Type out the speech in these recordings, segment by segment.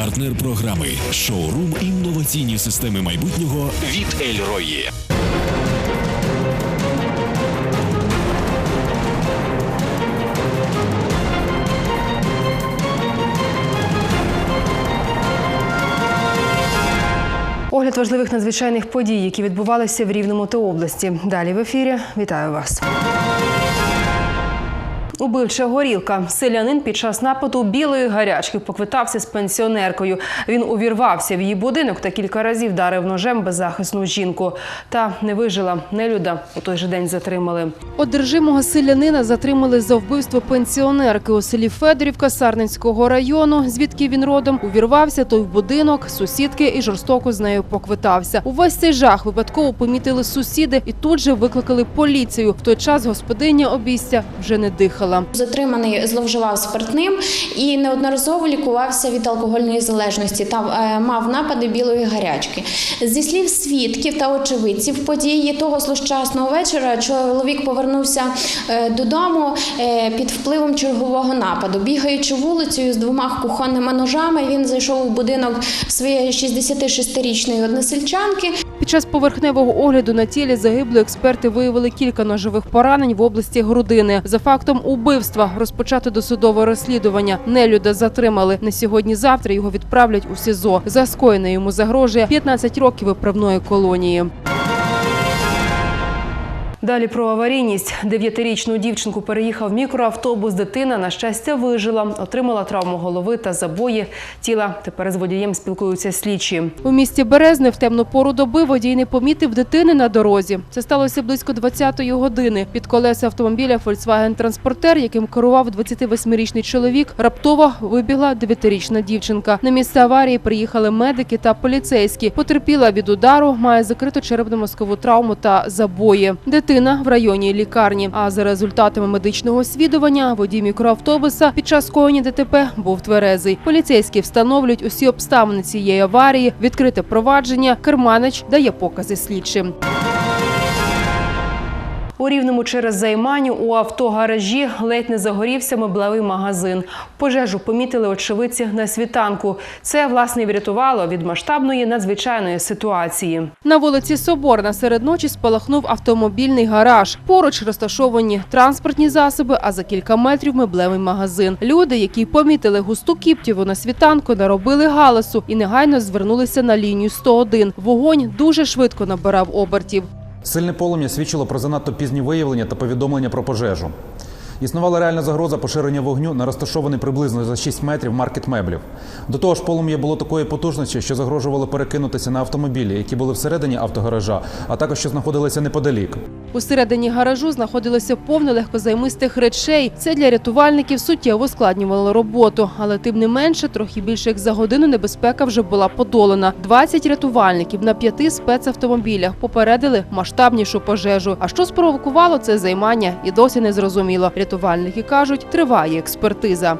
Партнер програми шоурум інноваційні системи майбутнього від Ельрої. Огляд важливих надзвичайних подій, які відбувалися в Рівному та області. Далі в ефірі. Вітаю вас. Убивча горілка. Селянин під час нападу білої гарячки поквитався з пенсіонеркою. Він увірвався в її будинок та кілька разів вдарив ножем беззахисну жінку. Та не вижила. Нелюда у той же день затримали. Одержимого селянина затримали за вбивство пенсіонерки у селі Федорівка Сарненського району, звідки він родом увірвався той в будинок сусідки і жорстоко з нею поквитався. Увесь цей жах випадково помітили сусіди і тут же викликали поліцію. В той час господиня обійстя вже не дихала. Затриманий зловживав спиртним і неодноразово лікувався від алкогольної залежності та е, мав напади білої гарячки. Зі слів свідків та очевидців події того злощасного вечора чоловік повернувся е, додому е, під впливом чергового нападу. Бігаючи вулицею з двома кухонними ножами, він зайшов у будинок своєї 66-річної односельчанки. Під час поверхневого огляду на тілі загиблої експерти виявили кілька ножових поранень в області грудини. За фактом убивства розпочати досудове розслідування. Нелюда затримали. На сьогодні-завтра його відправлять у СІЗО. За скоєне йому загрожує 15 років виправної колонії. Далі про аварійність. Дев'ятирічну дівчинку переїхав мікроавтобус. Дитина, на щастя, вижила, отримала травму голови та забої тіла. Тепер з водієм спілкуються слідчі. У місті Березне в темну пору доби водій не помітив дитини на дорозі. Це сталося близько 20-ї години. Під колеса автомобіля Volkswagen Транспортер, яким керував 28-річний чоловік, раптово вибігла 9-річна дівчинка. На місце аварії приїхали медики та поліцейські. Потерпіла від удару, має закриту черепно-мозкову травму та забої. Дитина в районній лікарні. А за результатами медичного освідування водій мікроавтобуса під час скоєння ДТП був тверезий. Поліцейські встановлюють усі обставини цієї аварії, відкрите провадження. Керманич дає покази слідчим. У Рівному через займанню у автогаражі ледь не загорівся меблевий магазин. Пожежу помітили очевидці на світанку. Це власне врятувало від масштабної надзвичайної ситуації. На вулиці Соборна серед ночі спалахнув автомобільний гараж. Поруч розташовані транспортні засоби, а за кілька метрів меблевий магазин. Люди, які помітили густу кіптєву на світанку, наробили галасу і негайно звернулися на лінію 101. Вогонь дуже швидко набирав обертів. Сильне полум'я свідчило про занадто пізні виявлення та повідомлення про пожежу. Існувала реальна загроза поширення вогню на розташований приблизно за 6 метрів маркет меблів. До того ж, полум'я було такої потужності, що загрожувало перекинутися на автомобілі, які були всередині автогаража, а також що знаходилися неподалік. Усередині гаражу знаходилося повно легкозаймистих речей. Це для рятувальників суттєво ускладнювало роботу. Але тим не менше, трохи більше як за годину небезпека вже була подолана. 20 рятувальників на п'яти спецавтомобілях попередили масштабнішу пожежу. А що спровокувало це займання, і досі не зрозуміло. Рятувальники кажуть, триває експертиза.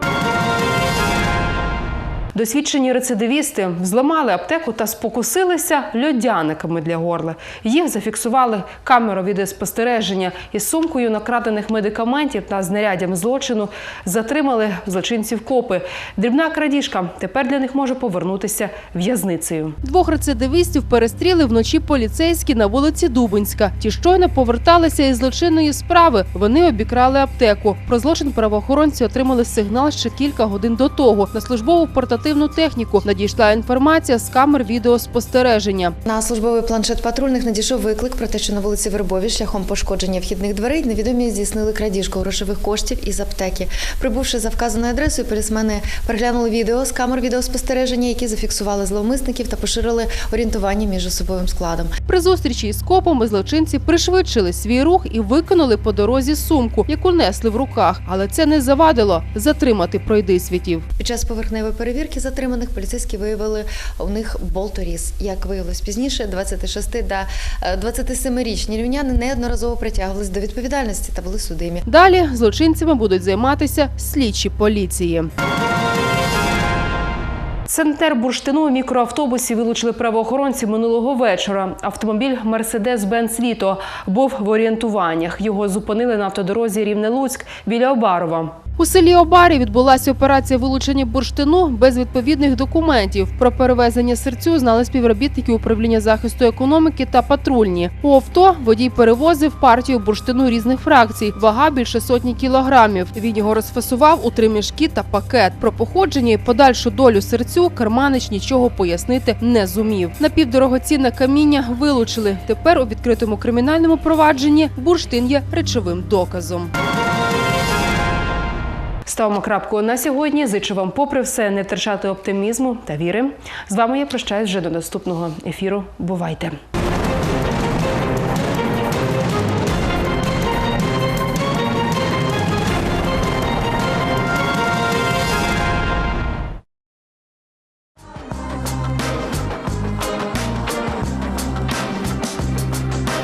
Досвідчені рецидивісти взламали аптеку та спокусилися льодяниками для горла. Їх зафіксували камеру відеоспостереження із сумкою накрадених медикаментів та знаряддям злочину. Затримали злочинців копи. Дрібна крадіжка тепер для них може повернутися в'язницею. Двох рецидивістів перестріли вночі поліцейські на вулиці Дубинська. Ті щойно поверталися із злочинної справи. Вони обікрали аптеку. Про злочин правоохоронці отримали сигнал ще кілька годин до того. На службову портативну техніку надійшла інформація з камер відеоспостереження. На службовий планшет патрульних надійшов виклик про те, що на вулиці Вербовій шляхом пошкодження вхідних дверей невідомі здійснили крадіжку грошових коштів із аптеки. Прибувши за вказаною адресою, полісмени переглянули відео з камер відеоспостереження, які зафіксували зловмисників та поширили орієнтування між особовим складом. При зустрічі із копами злочинці пришвидшили свій рух і виконали по дорозі сумку, яку несли в руках. Але це не завадило затримати пройдисвітів. Під час поверхневої перевірки затриманих поліцейські виявили у них болторіз. Як виявилось пізніше, 26 та е, 27-річні рівняни неодноразово притягувались до відповідальності та були судимі. Далі злочинцями будуть займатися слідчі поліції. Центр бурштину у мікроавтобусі вилучили правоохоронці минулого вечора. Автомобіль Мерседес-Бенц Літо був в орієнтуваннях. Його зупинили на автодорозі Рівне-Луцьк біля Обарова. У селі Обарі відбулася операція вилучення бурштину без відповідних документів. Про перевезення серцю знали співробітники управління захисту економіки та патрульні. У авто водій перевозив партію бурштину різних фракцій. Вага більше сотні кілограмів. Він його розфасував у три мішки та пакет. Про походження і подальшу долю серцю Керманич нічого пояснити не зумів. Напівдорогоцінне каміння вилучили. Тепер у відкритому кримінальному провадженні бурштин є речовим доказом. Ставимо крапку на сьогодні. Зичу вам, попри все, не втрачати оптимізму та віри. З вами я прощаюсь вже до наступного ефіру. Бувайте!